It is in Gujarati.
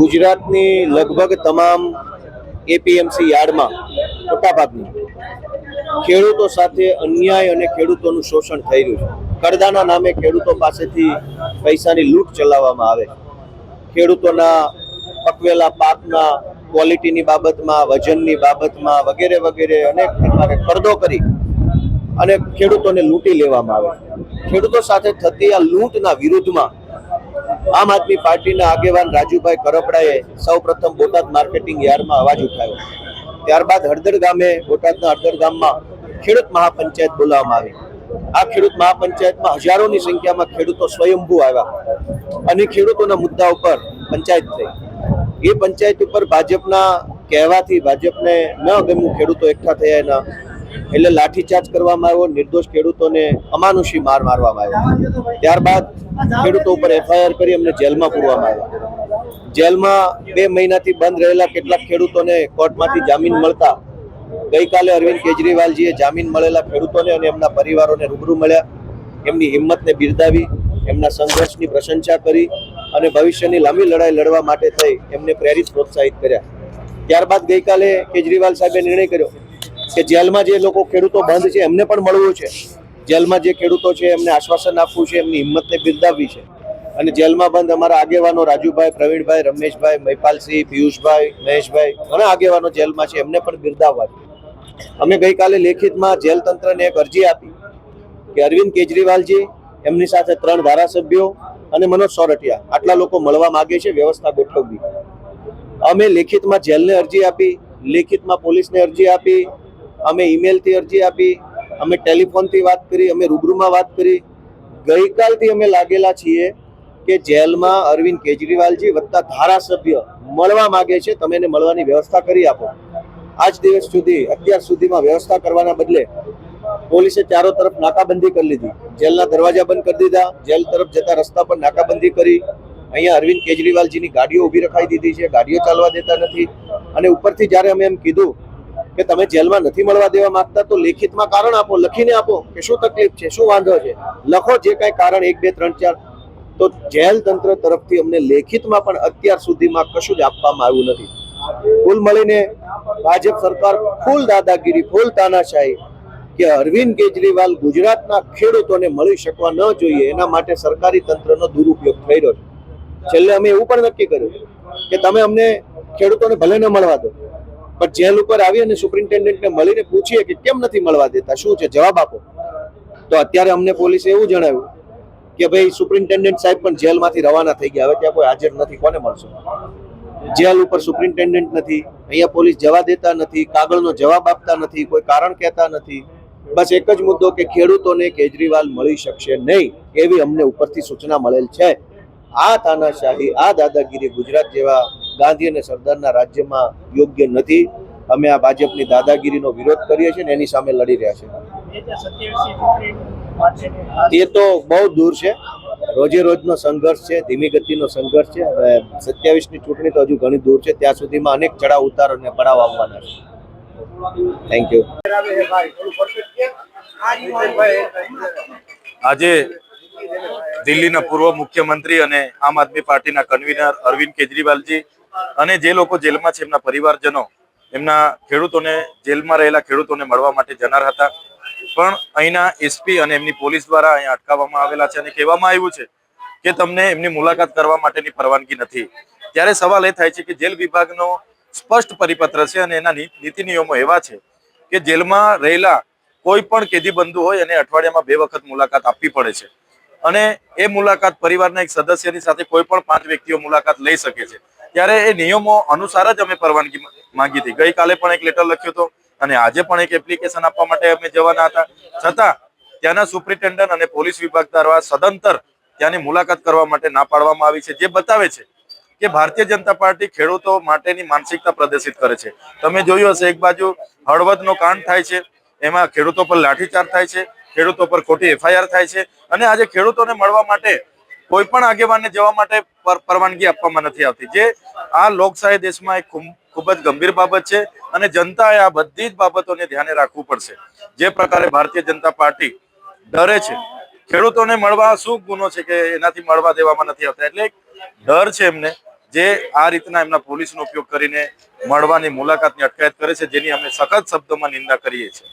ગુજરાતની લગભગ તમામ એપીએમસી યાર્ડમાં, મોટાભાગની, ખેડૂતો સાથે અન્યાય અને ખેડૂતોનું શોષણ થઈ રહ્યું છે. કરદાના નામે ખેડૂતો પાસેથી પૈસાની લૂંટ ચલાવવામાં આવે ખેડૂતોના પકવેલા પાકના ક્વોલિટીની બાબતમાં, વજનની બાબતમાં વગેરે વગેરે અનેક પ્રકારે કરદો કરી અને ખેડૂતોને લૂંટી લેવામાં આવે. ખેડૂતો સાથે થતી આ લૂંટના વિરુદ્ધમાં આમ આદમી પાર્ટીના આગેવાન રાજુભાઈ કરપડાએ સૌપ્રથમ બોટાદ માર્કેટિંગ યાર્ડમાં અવાજ ઉઠાવ્યો. ત્યારબાદ હળદર ગામે, બોટાદના હળદર ગામમાં ખેડૂત મહાપંચાયત બોલાવવામાં આવી. આ ખેડૂત મહાપંચાયતમાં હજારોની સંખ્યામાં ખેડૂતો સ્વયંભૂ આવ્યા અને ખેડૂતોના મુદ્દા ઉપર પંચાયત થઈ. એ પંચાયત ઉપર ભાજપના કહેવાથી ભાજપને ન ગમ્યું, ખેડૂતો એકઠા થયા એના એટલે લાઠીચાર્જ કરવામાં આવ્યો, નિર્દોષ ખેડૂતોને અમાનુષી માર મારવામાં આવ્યો. ત્યારબાદ ખેડૂતો ઉપર એફઆઈઆર કરી અમને જેલમાં પૂરવામાં આવ્યા. જેલમાં બે મહિનાથી બંધ રહેલા કેટલાક ખેડૂતોને કોર્ટમાંથી જામીન મળતા ગઈકાલે અરવિંદ કેજરીવાલજીએ જામીન મળેલા ખેડૂતોને અને એમના પરિવારોને રૂબરૂ મળ્યા. એમની હિંમતને બિરદાવી, એમના સંઘર્ષની પ્રશંસા કરી અને ભવિષ્યની લાંબી લડાઈ લડવા માટે થઈ એમને પ્રેરિત પ્રોત્સાહિત કર્યા. ત્યારબાદ ગઈકાલે કેજરીવાલ સાહેબે નિર્ણય કર્યો કે જેલમાં જે લોકો ખેડૂતો બંધ છે, એમને પણ મળવું છે. જેલમાં જે ખેડૂતો છે, એમને આશ્વાસન આપવું છે, એમની હિંમતને બિરદાવવી છે. અને જેલમાં બંધ અમારા આગેવાનો રાજુભાઈ, પ્રવીણભાઈ, રમેશભાઈ મહિપાલસિંહ પિયુષભાઈ, મહેશભાઈ, ઘણા આગેવાનો જેલમાં છે, એમને પણ બિરદાવવા છે. અમે ગઈકાલે લેખિતમાં જેલ તંત્રને એક અરજી આપી કે અરવિંદ કેજરીવાલજી, એમની સાથે ત્રણ ધારાસભ્યો અને મનોજ સોરઠિયા, આટલા લોકો મળવા માગે છે, વ્યવસ્થા ગોઠવવી. અમે લેખિતમાં જેલને અરજી આપી, લેખિતમાં પોલીસને અરજી આપી અમે ઈમેલથી અરજી આપી, અમે ટેલિફોનથી વાત કરી, અમે રૂબરૂમાં વાત કરી. ગઈકાલથી અમે લાગેલા છીએ કે જેલમાં અરવિંદ કેજરીવાલજી વત્તા ધારાસભ્ય મળવા માગે છે, તમે એને મળવાની વ્યવસ્થા કરી આપો. આજ દિવસ સુધી, અત્યાર સુધીમાં વ્યવસ્થા કરવાના બદલે પોલીસે ચારો તરફ નાકાબંધી કરી લીધી. જેલના દરવાજા બંધ કરી દીધા, જેલ તરફ જતા રસ્તા પર નાકાબંધી કરી. અહીંયા અરવિંદ કેજરીવાલજીની ગાડીઓ ઊભી રખાઈ દીધી છે, ગાડીઓ ચાલવા દેતા નથી. અને ઉપરથી જ્યારે અમે એમ કીધું કે તમે જેલમાં નથી મળવા દેવા માંગતા, તો લેખિતમાં કારણ આપો, લખીને આપો કે શું તકલીફ છે, શું વાંધો છે. લખો જે કાંઈ કારણ, એક, બે, ત્રણ, ચાર. તો જેલ તંત્ર તરફથી અમને લેખિતમાં પણ અત્યાર સુધીમાં કશું જ આપવામાં આવ્યું નથી. કુલ મળીને ભાજપ સરકાર ફૂલ દાદાગીરી, ફૂલ તાનાશાહી કે અરવિંદ કેજરીવાલ ગુજરાતના ખેડૂતોને મળી શકવા ન જોઈએ, એના માટે સરકારી તંત્રનો દુરુપયોગ થઈ રહ્યો છે. છેલ્લે અમે એવું પણ નક્કી કર્યું કે તમે અમને ખેડૂતોને ભલે ન મળવા દો પણ જેલ ઉપર આવી અને સુપ્રિન્ટેન્ડન્ટને મળીને પૂછીએ કે કેમ નથી મળવા દેતા, શું છે, જવાબ આપો. તો અત્યારે અમને પોલીસે એવું જણાવ્યું કે ભાઈ, સુપ્રિન્ટેન્ડન્ટ સાહેબ પણ જેલમાંથી રવાના થઈ ગયા. હવે ત્યાં કોઈ હાજર નથી. કોને મળશે? જેલ ઉપર સુપ્રિન્ટેન્ડન્ટ નથી. અહીંયા પોલીસ જવા દેતા નથી. કાગળનો જવાબ આપતા નથી. કોઈ કારણ કહેતા નથી. બસ એક જ મુદ્દો કે ખેડૂતોને કેજરીવાલ મળી શકશે નહીં એવી અમને ઉપરથી સૂચના મળેલ છે. આ તાનાશાહી, આ દાદાગીરી ગુજરાત જેવા ગાંધી અને સરદારના રાજ્યમાં યોગ્ય નથી. અમે આ ભાજપની દાદાગીરીનો વિરોધ કરીએ છીએ એની સામે લડી રહ્યા છીએ. એ તો બહુ દૂર છે. રોજે રોજનો સંઘર્ષ છે, ધીમી ગતિનો સંઘર્ષ છે અને સત્યાવીસની ચૂંટણી તો હજુ ઘણી દૂર છે. ત્યાં સુધીમાં અનેક ચડાવ ઉતાર અને પડાવ આવવાના છે. થેન્ક યુ આજે દિલ્હીના પૂર્વ મુખ્યમંત્રી અને આમ આદમી પાર્ટીના કન્વીનર અરવિંદ કેજરીવાલજી અને જે લોકો જેલમાં છે, એમના પરિવારજનો, એમના ખેડૂતોને જેલમાં રહેલા ખેડૂતોને મળવા માટે જનાર હતા. પણ અહીંના એસપી અને એમની પોલીસ દ્વારા અહીંયા અટકાવવામાં આવેલા છે અને કહેવામાં આવ્યું છે કે તમને એમની મુલાકાત કરવા માટેની પરવાનગી નથી. ત્યારે સવાલ એ થાય છે કે જેલ વિભાગનો સ્પષ્ટ પરિપત્ર છે અને એના નીતિ નિયમો એવા છે કે જેલમાં રહેલા કોઈ પણ કેદી બંધુ હોય એને અઠવાડિયામાં બે વખત મુલાકાત આપવી પડે છે. અને એ મુલાકાત પરિવારના એક સદસ્યની સાથે કોઈ પણ પાંચ વ્યક્તિઓ મુલાકાત લઈ શકે છે. ત્યારે એ નિયમો અનુસાર જ અમે પરવાનગી માંગી હતી. ગઈકાલે પણ એક લેટર લખ્યો હતો અને આજે પણ એક એપ્લિકેશન આપવા માટે અમે જવાના હતા. છતાં ત્યાંના સુપ્રિન્ટેન્ડન્ટ અને પોલીસ વિભાગ દ્વારા સદંતર ત્યાંની મુલાકાત કરવા માટે ના પાડવામાં આવી છે. જે બતાવે છે કે ભારતીય જનતા પાર્ટી ખેડૂતો માટેની માનસિકતા પ્રદર્શિત કરે છે. તમે જોયું હશે એક બાજુ હળવદનો કાંડ થાય છે, એમાં ખેડૂતો પર લાઠીચાર્જ થાય છે, ખેડૂતો પર ખોટી એફઆઈઆર થાય છે અને આજે ખેડૂતોને મળવા માટે કોઈ પણ આગેવાનને જવા માટે પરવાનગી આપવામાં નથી આવતી. જે આ લોકશાહી દેશમાં એક ખૂબ જ ગંભીર બાબત છે અને જનતાએ આ બધી જ બાબતોને ધ્યાને રાખવું પડશે. જે પ્રકારે ભારતીય જનતા પાર્ટી ડરે છે. ખેડૂતોને મળવા શું ગુનો છે કે એનાથી મળવા દેવામાં નથી આવતા? એટલે ડર છે એમને જે આ રીતના એમના પોલીસનો ઉપયોગ કરીને મળવાની મુલાકાતની અટકાયત કરે છે, જેની અમે સખત શબ્દોમાં નિંદા કરીએ છીએ.